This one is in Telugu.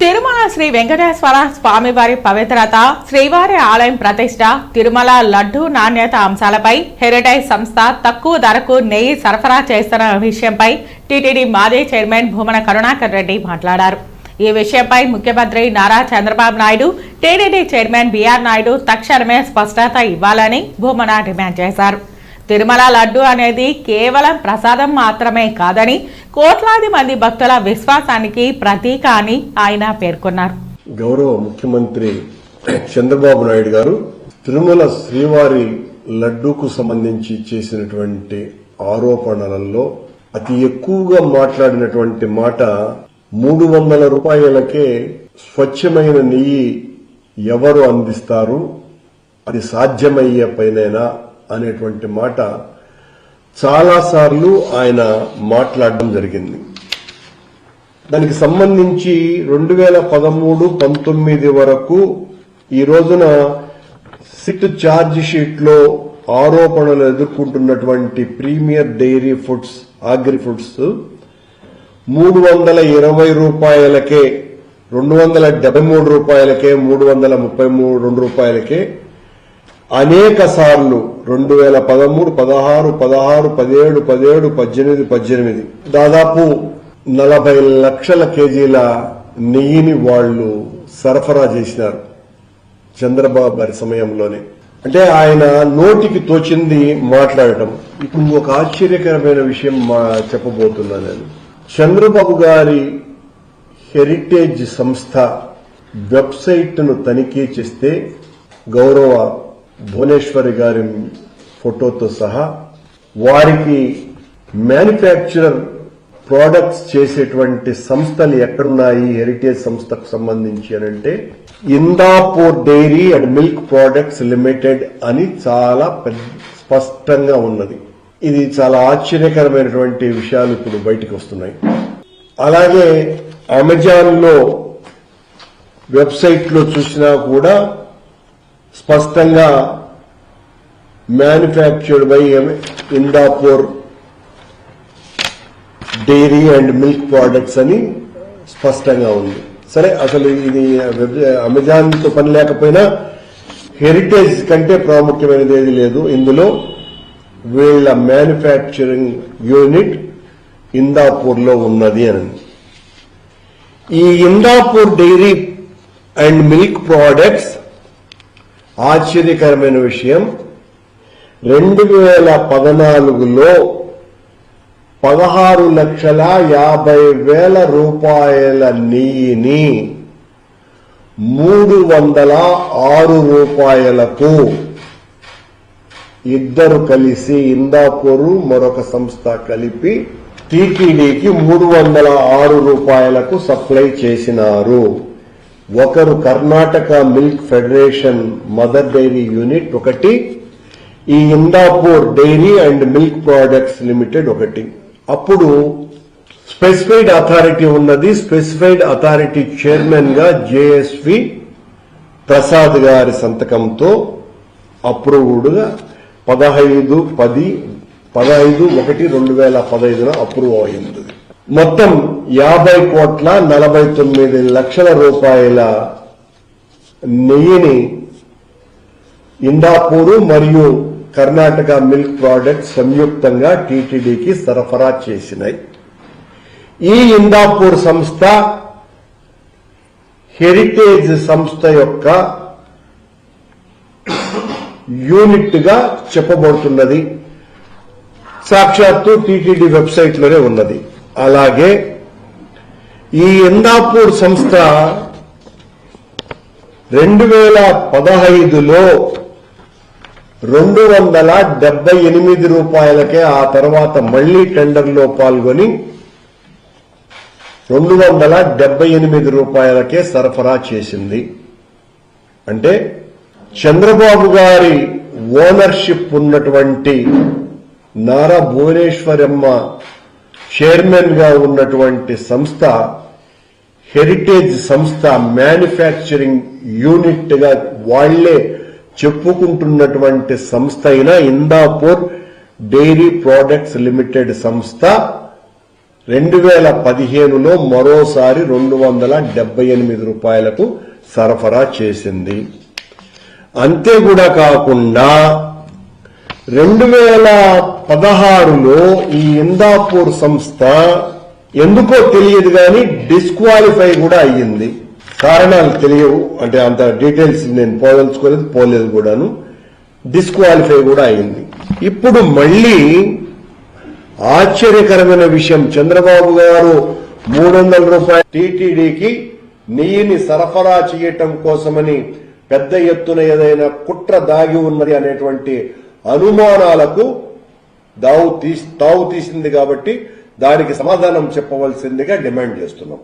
తిరుమల శ్రీ వెంకటేశ్వర స్వామివారి పవిత్రత శ్రీవారి ఆలయం ప్రతిష్ట తిరుమల లడ్డు నాణ్యత అంశాలపై హెరిటేజ్ సంస్థ తక్కువ ధరకు నెయ్యి సరఫరా చేస్తున్న విషయంపై టీటీడీ మాజీ చైర్మన్ భూమన కరుణాకర్ రెడ్డి మాట్లాడారు. ఈ విషయంపై ముఖ్యమంత్రి Nara Chandrababu Naidu TTD chairman BR Naidu తక్షణమే స్పష్టత ఇవ్వాలని భూమన డిమాండ్ చేశారు. తిరుమల లడ్డు అనేది కేవలం ప్రసాదం మాత్రమే కాదని కోట్లాది మంది భక్తుల విశ్వాసానికి ప్రతీక అని ఆయన పేర్కొన్నారు. గౌరవ ముఖ్యమంత్రి చంద్రబాబు నాయుడు గారు తిరుమల శ్రీవారి లడ్డూకు సంబంధించి చేసినటువంటి ఆరోపణలలో అతి ఎక్కువగా మాట్లాడినటువంటి మాట మూడు వందల రూపాయలకే స్వచ్ఛమైన నెయ్యి ఎవరు అందిస్తారు? అది సాధ్యమయ్యే పైనైనా అనేటువంటి మాట చాలాసార్లు ఆయన మాట్లాడడం జరిగింది. దానికి సంబంధించి రెండు వేల పదమూడు పంతొమ్మిది వరకు ఈ రోజున సిట్ ఛార్జ్ షీట్లో ఆరోపణలు ఎదుర్కొంటున్నటువంటి premier dairy foods agri foods మూడు వందల ఇరవై రూపాయలకే రెండు వందల డెబ్బై మూడు రూపాయలకే మూడు వందల ముప్పై మూడు రెండు రూపాయలకే అనేక సార్లు రెండు వేల పదమూడు పదహారు పదహారు పదిహేడు పదిహేడు పద్దెనిమిది పద్దెనిమిది. దాదాపు నలభై లక్షల కేజీల నెయ్యిని వాళ్ళు సరఫరా చేసినారు చంద్రబాబు గారి సమయంలోనే. అంటే ఆయన నోటికి తోచింది మాట్లాడటం. ఇప్పుడు ఒక ఆశ్చర్యకరమైన విషయం మా చెప్పబోతున్నా నేను. చంద్రబాబు గారి హెరిటేజ్ సంస్థ వెబ్సైట్ను తనిఖీ చేస్తే గౌరవ భువనేశ్వరి గారి ఫోటోతో సహా వారికి మ్యానుఫ్యాక్చరర్ ప్రోడక్ట్స్ చేసేటువంటి సంస్థలు ఎక్కడున్నాయి హెరిటేజ్ సంస్థకు సంబంధించి అని అంటే Indapur dairy and milk products limited అని చాలా స్పష్టంగా ఉన్నది. ఇది చాలా ఆశ్చర్యకరమైనటువంటి విషయాలు ఇప్పుడు బయటికి వస్తున్నాయి. అలాగే అమెజాన్లో వెబ్సైట్లో చూసినా కూడా స్పష్టంగా manufactured by Indapur dairy and milk products అని స్పష్టంగా ఉంది. సరే అసలు ఇది అమెజాన్తో పని లేకపోయినా హెరిటేజ్ కంటే ప్రాముఖ్యమైనది ఏది లేదు. ఇందులో వీళ్ళ మ్యానుఫ్యాక్చరింగ్ యూనిట్ ఇందాపూర్లో ఉన్నది అని. ఈ Indapur dairy and milk products ఆశ్చర్యకరమైన విషయం. రెండు వేల పద్నాలుగులో పదహారు లక్షల యాభై వేల రూపాయల నెయ్యిని మూడు వందల ఆరు రూపాయలకు ఇద్దరు కలిసి ఇందాపూరు మరొక సంస్థ కలిపి టీటీడీకి మూడు వందల ఆరు రూపాయలకు సప్లై చేసినారు. ఒకరు Karnataka milk federation mother dairy unit ఒకటి ఈ Indapur dairy and milk products limited ఒకటి. అప్పుడు స్పెసిఫైడ్ అథారిటీ ఉన్నది. స్పెసిఫైడ్ అథారిటీ చైర్మన్గా జేఎస్వి ప్రసాద్ గారి సంతకంతో అప్రూవ్డ్గా పదహైదు పది పదహైదు ఒకటి రెండు వేల పదహైదున అప్రూవ్ అయింది. మొత్తం యాభై కోట్ల నలభై తొమ్మిది లక్షల రూపాయల నెయ్యిని ఇండాపూరు మరియు కర్ణాటక మిల్క్ ప్రోడక్ట్ సంయుక్తంగా టీటీడీకి సరఫరా చేసినాయి. ఈ ఇందాపూర్ సంస్థ హెరిటేజ్ సంస్థ యొక్క యూనిట్గా చెప్పబడుతున్నది. సాక్షాత్తు టీటీడీ వెబ్సైట్లోనే ఉన్నది. అలాగే ఈ ఇందాపూర్ సంస్థ రెండు వేల పదహైదులో రెండు వందల డెబ్బై ఎనిమిది రూపాయలకే ఆ తర్వాత మళ్ళీ టెండర్లో పాల్గొని రెండు వందల డెబ్బై ఎనిమిది రూపాయలకే సరఫరా చేసింది. అంటే చంద్రబాబు గారి ఓనర్షిప్ ఉన్నటువంటి నారా భువనేశ్వరమ్మ చైర్మన్గా ఉన్నటువంటి సంస్థ హెరిటేజ్ సంస్థ మ్యానుఫ్యాక్చరింగ్ యూనిట్గా వాళ్ళే చెప్పుకుంటున్నటువంటి సంస్థ అయిన ఇందాపూర్ డైరీ ప్రోడక్ట్స్ లిమిటెడ్ సంస్థ రెండు వేల పదిహేనులో మరోసారి రెండు వందల డెబ్బై ఎనిమిది రూపాయలకు సరఫరా చేసింది. అంతే కూడా కాకుండా రెండు వేల పదహారులో ఈ ఇందాపూర్ సంస్థ ఎందుకో తెలియదు కానీ డిస్క్వాలిఫై కూడా అయ్యింది. కారణాలు తెలియవు. అంటే అంత డీటెయిల్స్ నేను పోదలుచుకోలేదు పోలేదు కూడాను. డిస్క్వాలిఫై కూడా అయింది ఇప్పుడు మళ్ళీ ఆశ్చర్యకరమైన విషయం చంద్రబాబు గారు మూడు వందల రూపాయల టీటీడీకి నెయ్యిని సరఫరా చేయటం కోసమని పెద్ద ఎత్తున ఏదైనా కుట్ర దాగి ఉన్నది అనేటువంటి అనుమానాలకు దావు తీసి తావు తీసింది కాబట్టి దానికి సమాధానం చెప్పవలసిందిగా డిమాండ్ చేస్తున్నాం.